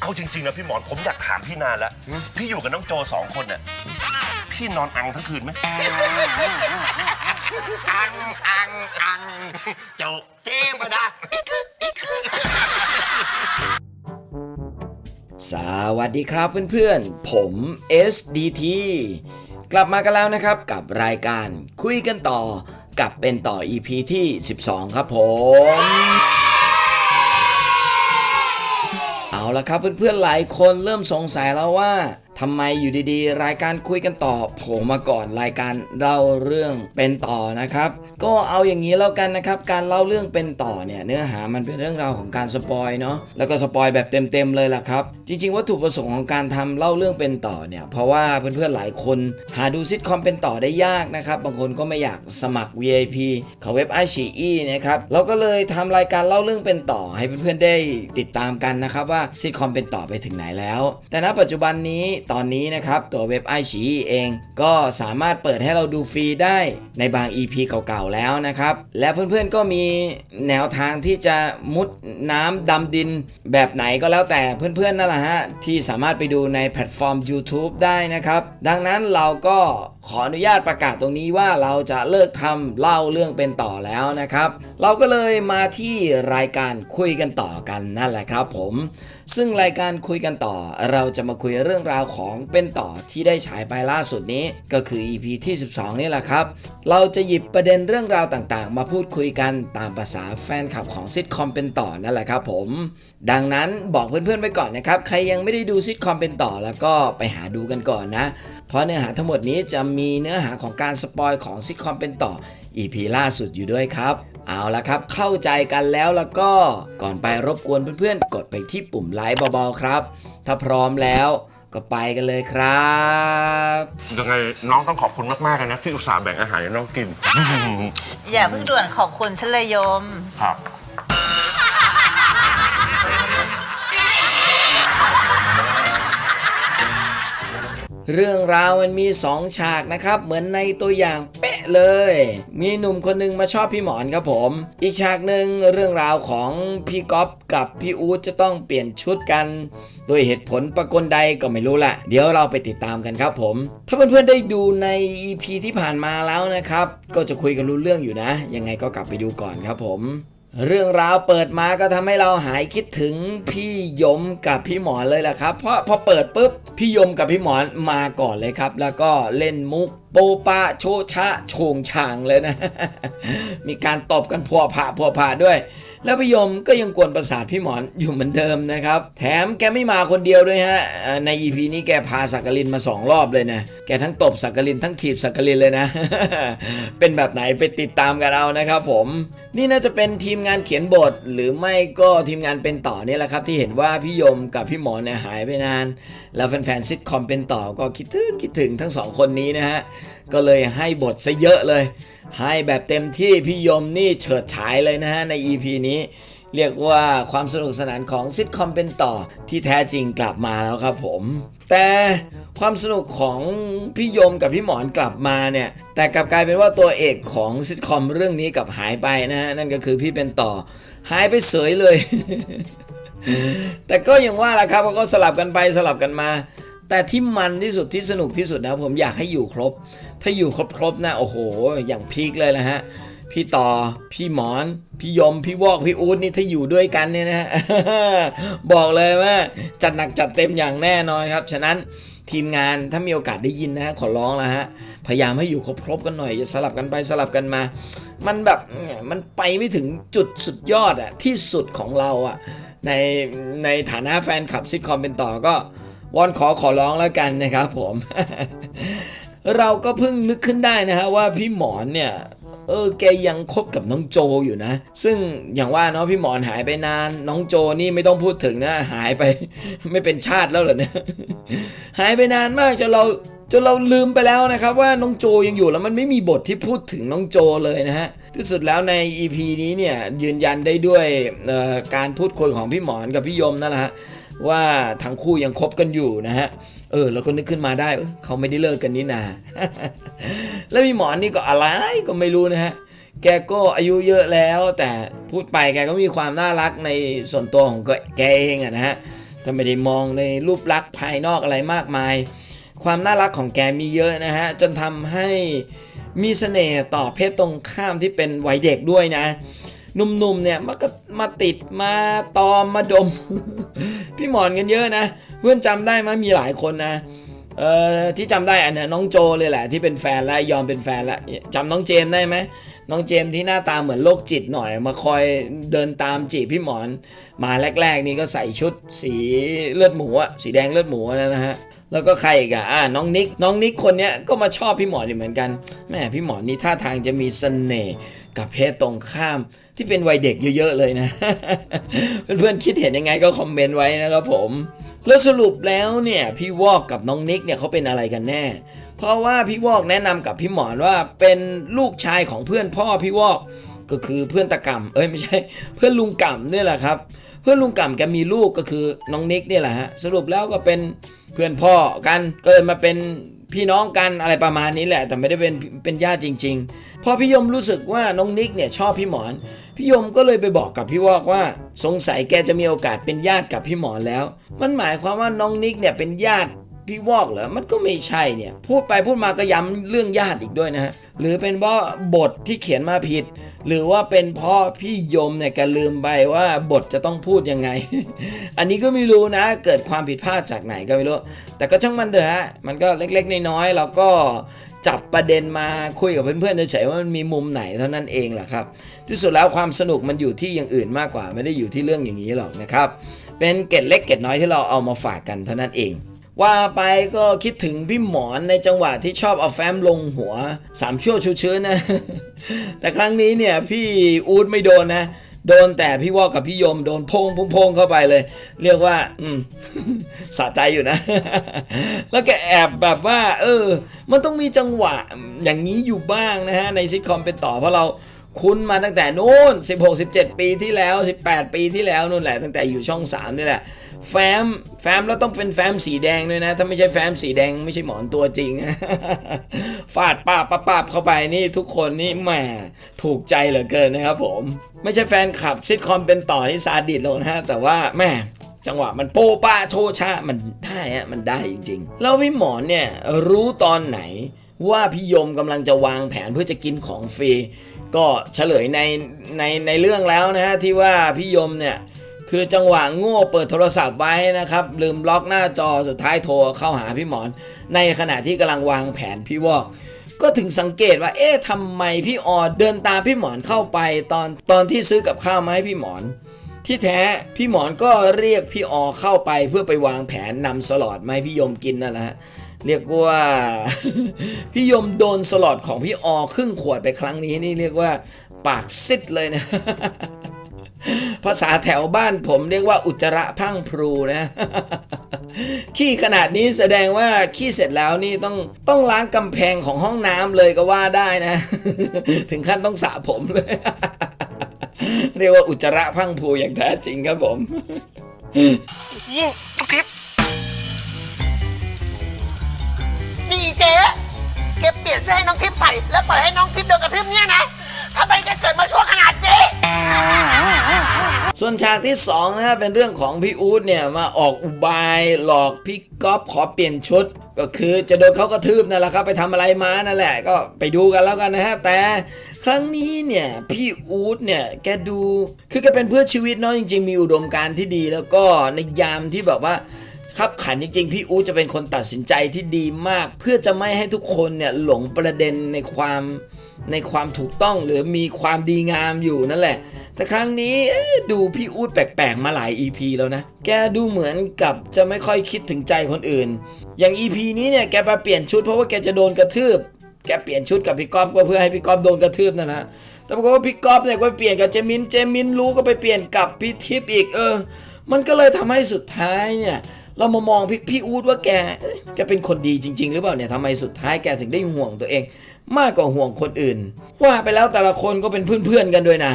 เอาจริงๆนะพี่หมอนผมอยากถามพี่นานแล้ว พี่อยู่กับน้องโจสองคนเนี่ยพี่นอนอังทั้งคืนไหมอังอังอังโจเจมาดาสวัสดีครับเพื่อนๆ ผม SDT กลับมากันแล้วนะครับกับรายการคุยกันต่อกับเป็นต่อ EP ที่ 12 ครับผม เอาละครับเพื่อนๆหลายคนเริ่มสงสัยแล้วว่า ทำไมอยู่ดีๆ รายการคุยกันต่อโผล่มาก่อนรายการเล่าเรื่องเป็นต่อนะครับ ก็เอาอย่างนี้แล้วกันนะครับ การเล่าเรื่องเป็นต่อเนี่ยเนื้อหามันเป็นเรื่องราวของการสปอยเนาะแล้วก็สปอยแบบเต็มๆเลยล่ะครับ จริง ๆ วัตถุประสงค์ของการทำเล่าเรื่องเป็นต่อเนี่ยเพราะว่าเพื่อนๆหลายคน หาดูซิทคอมเป็นต่อได้ยากนะครับบางคนก็ไม่อยากสมัคร VIP ของเว็บไอชีอีนะครับเราก็เลยทำรายการเล่าเรื่องเป็นต่อให้เพื่อนๆได้ติดตามกันนะครับว่าซิทคอมเป็นต่อไปถึงไหนแล้ว แต่ณปัจจุบันนี้ตอนนี้นะครับตัวเว็บไอฉีเอง ก็สามารถเปิดให้เราดูฟรีได้ในบาง EP เก่าๆแล้วนะครับ และเพื่อนๆก็มีแนวทางที่จะมุดน้ำดำดินแบบไหนก็แล้วแต่เพื่อนๆนั่นแหละฮะที่สามารถไปดูในแพลตฟอร์ม YouTube ได้นะครับ ดังนั้นเราก็ขออนุญาตประกาศตรงนี้ว่าเราจะเลิกทำเล่าเรื่องเป็นต่อแล้วนะครับ เราก็เลยมาที่รายการคุยกันต่อกันนั่นแหละครับผม ซึ่งรายการคุยกันต่อ เราจะมาคุยเรื่องราวของเป็นต่อที่ได้ฉายไปล่าสุดนี้ ก็คือ EP ที่ 12 นี่แหละครับ เราจะหยิบประเด็นเรื่องราวต่างๆ มาพูดคุยกันตามภาษาแฟนคลับของซิทคอมเป็นต่อนั่นแหละครับผม ดังนั้นบอกเพื่อนๆไว้ก่อนนะครับ ใครยังไม่ได้ดูซิทคอมเป็นต่อแล้วก็ไปหาดูกันก่อนนะ เพราะเนื้อหาทั้งหมดนี้จะมีเนื้อหาของการสปอยของซิทคอมเป็นต่อ EP ล่าสุดอยู่ด้วยครับ เอาละครับ เข้าใจกันแล้วแล้วก็ก่อนไปรบกวนเพื่อนๆ กดไปที่ปุ่มไลค์เบาๆครับ ถ้าพร้อมแล้วก็ไปกันเลยครับยังไงน้องต้องขอบคุณมากๆเลยนะที่อุตส่าห์แบ่งอาหารให้น้องกิน อย่าเพิ่งด่วนขอบคุณฉันเลยโยม ครับ เรื่องราวมันมี 2 ฉากนะครับ เหมือนในตัวอย่างเป๊ะเลย มีหนุ่มคนหนึงมาชอบพี่หมอนครับผม อีกฉากหนึ่งเรื่องราวของพี่ก๊อฟกับพี่อู๊ดจะต้องเปลี่ยนชุดกัน โดยเหตุผลประกลใดก็ไม่รู้ละเดี๋ยวเราไปติดตามกันครับผม ถ้าเพื่อนๆได้ดูใน EP ที่ผ่านมาแล้วนะครับ ก็จะคุยกันรู้เรื่องอยู่นะ ยังไงก็กลับไปดูก่อนครับผมเรื่องราวเปิดมาก็ทำให้เราหายคิดถึงพี่ยมกับพี่หมอนเลยแหละครับ เพราะพอเปิดปุ๊บ พี่ยมกับพี่หมอนมาก่อนเลยครับ แล้วก็เล่นมุกโปปะโชชะโชงช่างเลยนะ มีการตบกันพัวผ่าพัวผ่าด้วย แล้วพี่ยมก็ยังกวนประสาทพี่หมอนอยู่เหมือนเดิมนะครับ แถมแกไม่มาคนเดียวด้วยฮะเอ่อใน EP นี้แกพาสักกลินมาสองรอบเลยนะ แกทั้งตบสักกลินทั้งถีบสักกลินเลยนะ เป็นแบบไหนไปติดตามกันเอานะครับผม นี่น่าจะเป็นทีมงานเขียนบท หรือไม่ก็ทีมงานเป็นต่อเนี่ยแหละครับ ที่เห็นว่าพี่ยมกับพี่หมอนเนี่ยหายไปนาน แล้วแฟนซิทคอมเป็นต่อก็คิดถึงคิดถึงทั้งสองคนนี้นะฮะ ก็เลยให้บทซะเยอะเลย ให้แบบเต็มที่พี่ยมนี่เฉิดฉายเลยนะฮะ ใน EP นี้ เรียกว่าความสนุกสนานของซิทคอมเป็นต่อที่แท้จริงกลับมาแล้วครับผม แต่ความสนุกของพี่ยมกับพี่หมอนกลับมาเนี่ย แต่กลับกลายเป็นว่าตัวเอกของซิทคอมเรื่องนี้กลับหายไปนะฮะนั่นก็คือพี่เป็นต่อหายไปเสยเลย แต่ก็ยังว่าละครับเขาก็สลับกันไปสลับกันมา แต่ที่มันที่สุดที่สนุกที่สุดนะผมอยากให้อยู่ครบ ถ้าอยู่ครบๆนะโอ้โห อย่างพีคเลยนะฮะพี่ต่อ พี่หมอน พี่ยม พี่วอก พี่อูดนี่ถ้าอยู่ด้วยกันเนี่ยนะฮะ บอกเลยว่าจัดหนักจัดเต็มอย่างแน่นอนครับ ฉะนั้นทีมงานถ้ามีโอกาสได้ยินนะขอร้องแล้วฮะ พยายามให้อยู่ครบๆกันหน่อยอย่าสลับกันไปสลับกันมา มันแบบมันไปไม่ถึงจุดสุดยอดอะที่สุดของเราอะ ในในฐานะแฟนคลับซิทคอมเป็นต่อก็วอนขอขอร้องแล้วกันนะครับผม เราก็เพิ่งนึกขึ้นได้นะฮะว่าพี่หมอนเนี่ยเออแกยังคบกับน้องโจอยู่นะ ซึ่งอย่างว่าเนาะพี่หมอนหายไปนานน้องโจนี่ไม่ต้องพูดถึงนะ หายไป ไม่เป็นชาติแล้วเหรอเนี่ยหายไปนานมากจนเรา จนเราลืมไปแล้วนะครับว่าน้องโจยังอยู่แล้วมันไม่มีบทที่พูดถึงน้องโจเลยนะฮะที่สุดแล้วใน EP นี้เนี่ยยืนยันได้ด้วยการพูดคุยของพี่หมอนกับพี่ยมนั่นแหละฮะว่าทั้งคู่ยังคบกันอยู่นะฮะเออเราก็นึกขึ้นมาได้เอ้ยเขาไม่ได้เลิกกันนี่นา แล้วพี่หมอนนี่ก็อะไรก็ไม่รู้นะฮะแกก็อายุเยอะแล้วแต่พูดไปแกก็มีความน่ารักในส่วนตัวของแกเองอะนะฮะถ้าไม่ได้มองในรูปลักษณ์ภายนอกอะไรมากมาย ความน่ารักของแกมีเยอะนะฮะ จนทำให้มีเสน่ห์ต่อเพศตรงข้ามที่เป็นวัยเด็กด้วยนะหนุ่มๆเนี่ยมันก็มาติดมาตอมมาดม พี่หมอนกันเยอะนะ เพื่อนจำได้ไหมยมีหลายคนนะเอ่อที่จำได้อันนี้น้องโจเลยแหละ ที่เป็นแฟนแล้วยอมเป็นแฟนแล้วจำน้องเจมได้ไหมน้องเจมที่หน้าตาเหมือนโรคจิตหน่อย มาคอยเดินตามจีบพี่หมอน มาแรก ๆ นี่ก็ใส่ชุดสีเลือดหมูอะสีแดงเลือดหมูนะฮะ แล้วก็ใครอีกอะอ่าน้องนิก น้องนิกคนเนี้ยก็มาชอบพี่หมอนอยู่เหมือนกันแม่พี่หมอนนี่ท่าทางจะมีเสน่ห์กับเพศตรงข้ามที่เป็นวัยเด็กเยอะๆเลยนะ เพื่อนๆคิดเห็นยังไงก็คอมเมนต์ไว้นะครับผม แล้วสรุปแล้วเนี่ยพี่วอกกับน้องนิกเนี่ยเขาเป็นอะไรกันแน่ เพราะว่าพี่วอกแนะนำกับพี่หมอนว่าเป็นลูกชายของเพื่อนพ่อพี่วอก ก็คือเพื่อนตะกำเอ้ยไม่ใช่ เพื่อนลุงกำเนี่ยแหละครับ เพื่อนลุงกำแกมีลูกก็คือน้องนิกเนี่ยแหละฮะสรุปแล้วก็เป็นเพื่อนพ่อกันก็เลยมาเป็นพี่น้องกันอะไรประมาณนี้แหละ แต่ไม่ได้เป็นเป็นญาติจริง ๆ พอพี่ยมรู้สึกว่าน้องนิกเนี่ยชอบพี่หมอน พี่ยมก็เลยไปบอกกับพี่วอกว่า สงสัยแกจะมีโอกาสเป็นญาติกับพี่หมอนแล้ว มันหมายความว่าน้องนิกเนี่ยเป็นญาติ พี่วอกเหรอ มันก็ไม่ใช่เนี่ย พูดไปพูดมาก็ย้ำเรื่องญาติอีกด้วยนะฮะ หรือเป็นเพราะบทที่เขียนมาผิด หรือว่าเป็นเพราะพี่ยมเนี่ยแกลืมไปว่าบทจะต้องพูดยังไง อันนี้ก็ไม่รู้นะ เกิดความผิดพลาดจากไหนก็ไม่รู้ แต่ก็ช่างมันเถอะฮะ มันก็เล็กๆน้อยๆเราก็จับประเด็นมาคุยกับเพื่อนๆเฉยๆว่ามันมีมุมไหนเท่านั้นเองแหละครับ ที่สุดแล้วความสนุกมันอยู่ที่อย่างอื่นมากกว่า ไม่ได้อยู่ที่เรื่องอย่างนี้หรอกนะครับ เป็นเกร็ดเล็กเกร็ดน้อยที่เราเอามาฝากกันเท่านั้นเอง ว่าไปก็คิดถึงพี่หมอนในจังหวะที่ชอบเอาแฟ้มลงหัวสามชั่วชูชื้นนะ แต่ครั้งนี้เนี่ยพี่อูดไม่โดนนะ โดนแต่พี่วอกกับพี่ยมโดนโพงพงเข้าไปเลย เรียกว่า อืมสะใจอยู่นะ แล้วแกแอบแบบว่า เออ มันต้องมีจังหวะอย่างนี้อยู่บ้างนะฮะในซิทคอมเป็นต่อเพราะเรา คุ้นมาตั้งแต่นู้น 16 17 ปีที่แล้ว 18 ปีที่แล้วนู่นแหละตั้งแต่อยู่ช่อง 3 นี่แหละ แฟ้มแฟ้มแล้วต้องเป็นแฟ้มสีแดงด้วยนะ ถ้าไม่ใช่แฟ้มสีแดงไม่ใช่หมอนตัวจริง ฟาดป้าป้าป้าเข้าไปนี่ทุกคนนี่แหมถูกใจเหลือเกินนะครับผม ไม่ใช่แฟนคลับซิทคอมเป็นต่อที่ซาดิสหรอกนะฮะแต่ว่าแม่จังหวะมันโป้ป้าโชชามันได้ฮะมันได้จริงๆ แล้วพี่หมอนเนี่ยรู้ตอนไหนว่าพี่ยมกำลังจะวางแผนเพื่อจะกินของฟรี ก็เฉลยในในในเรื่องแล้วนะฮะที่ว่าพี่ยมเนี่ยคือจังหวะโง่เปิดโทรศัพท์ไว้นะครับ ลืมล็อกหน้าจอสุดท้ายโทรเข้าหาพี่หมอน ในขณะที่กำลังวางแผนพี่วอก ก็ถึงสังเกตว่า เอ๊ะทำไมพี่ออเดินตามพี่หมอนเข้าไปตอนตอนที่ซื้อกับข้าวมาให้พี่หมอน ที่แท้พี่หมอนก็เรียกพี่ออเข้าไปเพื่อไปวางแผนนำสลอดมาให้พี่ยมกินนั่นแหละฮะ เรียกว่า พี่ยมโดนสลอดของพี่ออครึ่งขวดไปครั้งนี้นี่เรียกว่าปากซิดเลยนะ ภาษาแถวบ้านผมเรียกว่าอุจจระพังพรูนะ ขี้ขนาดนี้แสดงว่าขี้เสร็จแล้วนี่ต้องต้องล้างกำแพงของห้องน้ำเลยก็ว่าได้นะ ถึงขั้นต้องสระผมเลย เรียกว่าอุจจระพังพรูอย่างแท้จริงครับผม ทุกทิป เก็บเปลี่ยนเสื้อให้น้องทิพย์ใส่แล้วปล่อยให้น้องทิพย์โดนกระทืบเนี่ยนะทำไมแกเกิดมาชั่วขนาดนี้ ส่วนฉากที่2นะครับเป็นเรื่องของพี่อู๊ดเนี่ยมาออกอุบายหลอกพี่ก๊อฟขอเปลี่ยนชุด ก็คือจะโดนเขากระทืบนั่นแหละครับไปทำอะไรมานั่นแหละก็ไปดูกันแล้วกันนะฮะแต่ครั้งนี้เนี่ยพี่อู๊ดเนี่ยแกดูคือแกเป็นเพื่อชีวิตเนาะจริง ๆ มีอุดมการณ์ที่ดี แล้วก็ในยามที่แบบว่า ขับขันจริงๆ พี่อูจะเป็นคนตัดสินใจที่ดีมาก เพื่อจะไม่ให้ทุกคนเนี่ยหลงประเด็นในความในความถูกต้องหรือมีความดีงามอยู่นั่นแหละ แต่ครั้งนี้ดูพี่อู๊ดแปลกๆ มาหลาย EP แล้วนะ แกดูเหมือนกับจะไม่ค่อยคิดถึงใจคนอื่น อย่าง EP นี้เนี่ยแกมาเปลี่ยนชุดเพราะว่าแกจะโดนกระทืบ แกเปลี่ยนชุดกับพี่ก๊อฟก็เพื่อให้พี่ก๊อฟโดนกระทืบนั่นนะแต่ปรากฏว่าพี่ก๊อฟเนี่ยก็ไปเปลี่ยนกับเจมิน เจมินรู้ก็ไปเปลี่ยนกับพี่ทิพย์อีกเออ มันก็เลยทำให้สุดท้ายเนี่ย เรามามองพี่พี่อู๊ดว่าแกแกเป็นคนดีจริง ๆ หรือเปล่าเนี่ยทำไมสุดท้ายแกถึงได้ห่วงตัวเอง มากกว่าห่วงคนอื่น ว่าไปแล้วแต่ละคนก็เป็นเพื่อนๆกันด้วยนะ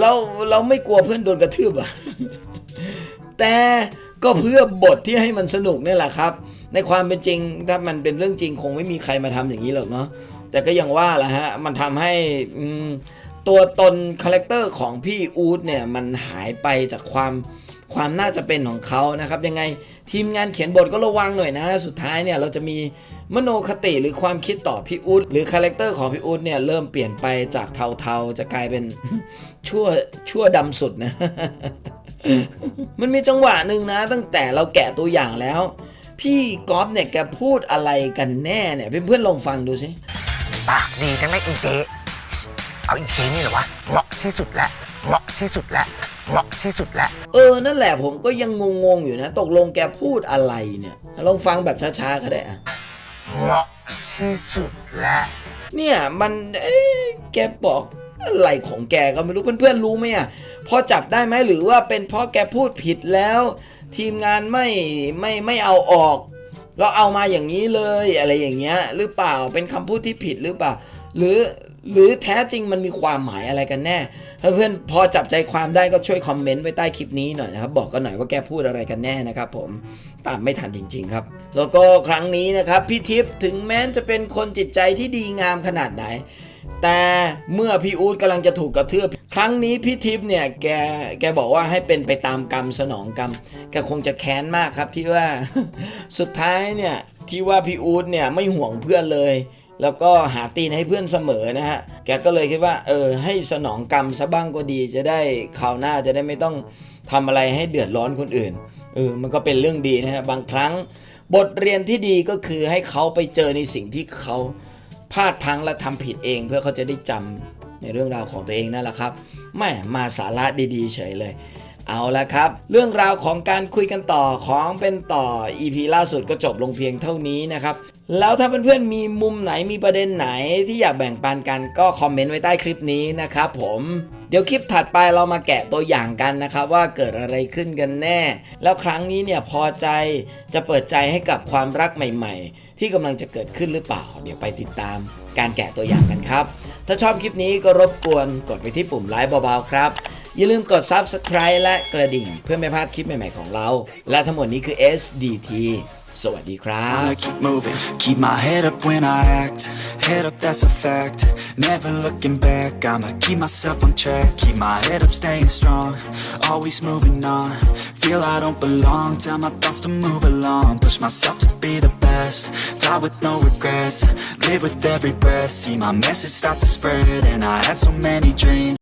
เราเราไม่กลัวเพื่อนโดนกระทืบอะแต่ก็เพื่อบทที่ให้มันสนุกนี่แหละครับ ในความเป็นจริงถ้ามันเป็นเรื่องจริงคงไม่มีใครมาทำอย่างนี้หรอกเนาะแต่ก็ยังว่าแหละฮะมันทำให้ตัวตนคาแรคเตอร์ของพี่อู๊ดเนี่ยมันหายไปจากความความน่าจะเป็นของเขานะครับ ยังไง ทีมงานเขียนบทก็ระวังหน่อยนะ สุดท้ายเนี่ยเราจะมีมโนคติหรือความคิดต่อพี่อุ๊ดหรือคาแรคเตอร์ของพี่อุ๊ดเนี่ยเริ่มเปลี่ยนไปจากเทาๆ จะกลายเป็นชั่วชั่วดำสุดนะ มันมีจังหวะหนึ่งนะ ตั้งแต่เราแกะตัวอย่างแล้ว พี่ก๊อฟเนี่ยแกพูดอะไรกันแน่เนี่ยเพื่อนๆลองฟังดูสิปากดีจังนะอีเจเอาอีเจนี่เหรอวะเหมาะที่สุดแล้วเหมาะที่สุดแล้ว เหมาะที่สุดแล้วเออ นั่นแหละผมก็ยังงงๆอยู่นะ ตกลงแกพูดอะไรเนี่ย ลองฟังแบบช้าๆก็ได้อะเหมาะที่สุดแล้วเนี่ยมันเอ๊ะแกบอกอะไรของแกก็ไม่รู้เพื่อนๆรู้ไหมอะพอจับได้ไหมหรือว่าเป็นเพราะแกพูดผิดแล้ว ทีมงานไม่ไม่ไม่เอาออก เราเอามาอย่างนี้เลยอะไรอย่างเงี้ยหรือเปล่าเป็นคำพูดที่ผิดหรือเปล่า หรือ หรือแท้จริงมันมีความหมายอะไรกันแน่ ถ้าเพื่อนพอจับใจความได้ก็ช่วยคอมเมนต์ไว้ใต้คลิปนี้หน่อยนะครับ บอกกันหน่อยว่าแกพูดอะไรกันแน่นะครับผมตามไม่ทันจริง ๆ ครับ แล้วก็ครั้งนี้นะครับพี่ทิพย์ถึงแม้จะเป็นคนจิตใจที่ดีงามขนาดไหน แต่เมื่อพี่อู๊ดกำลังจะถูกกระเทือบครั้งนี้พี่ทิพย์เนี่ยแกแกบอกว่าให้เป็นไปตามกรรมสนองกรรมแกคงจะแค้นมากครับที่ว่าสุดท้ายเนี่ยที่ว่าพี่อู๊ดเนี่ยไม่ห่วงเพื่อนเลย แล้วก็หาตีนให้เพื่อนเสมอนะฮะ แกก็เลยคิดว่าเออให้สนองกรรมซะบ้างก็ดีจะได้คราวหน้าจะได้ไม่ต้องทำอะไรให้เดือดร้อนคนอื่นเออมันก็เป็นเรื่องดีนะฮะบางครั้ง บทเรียนที่ดีก็คือให้เขาไปเจอในสิ่งที่เขาพลาดพังและทำผิดเอง เพื่อเขาจะได้จำในเรื่องราวของตัวเองนั่นแหละครับแม่มาสาระดีๆเฉยเลย เอาละครับ เรื่องราวของการคุยกันต่อของเป็นต่อ EP ล่าสุดก็จบลงเพียงเท่านี้นะครับ แล้วถ้าเพื่อนๆมีมุมไหนมีประเด็นไหนที่อยากแบ่งปันกันก็คอมเมนต์ไว้ใต้คลิปนี้นะครับผมเดี๋ยวคลิปถัดไปเรามาแกะตัวอย่างกันนะครับว่าเกิดอะไรขึ้นกันแน่ แล้วครั้งนี้เนี่ยพอใจจะเปิดใจให้กับความรักใหม่ ๆ ที่กำลังจะเกิดขึ้นหรือเปล่า เดี๋ยวไปติดตามการแกะตัวอย่างกันครับ ถ้าชอบคลิปนี้ก็รบกวนกดไปที่ปุ่มไลค์เบาๆครับ อย่าลืมกด Subscribe และกระดิ่ง เพื่อไม่พลาดคลิปใหม่ๆของเรา และทั้งหมดนี้คือ SDT สวัสดีครับ Wanna keep moving, keep my head up when I act. Head up, that's a fact. Never looking back, I'ma keep myself on track. Keep my head up, staying strong. Always moving on. Feel I don't belong, tell my thoughts to move along. Push myself to be the best. Die with no regrets. Live with every breath. See my message start to spread, and I had so many dreams.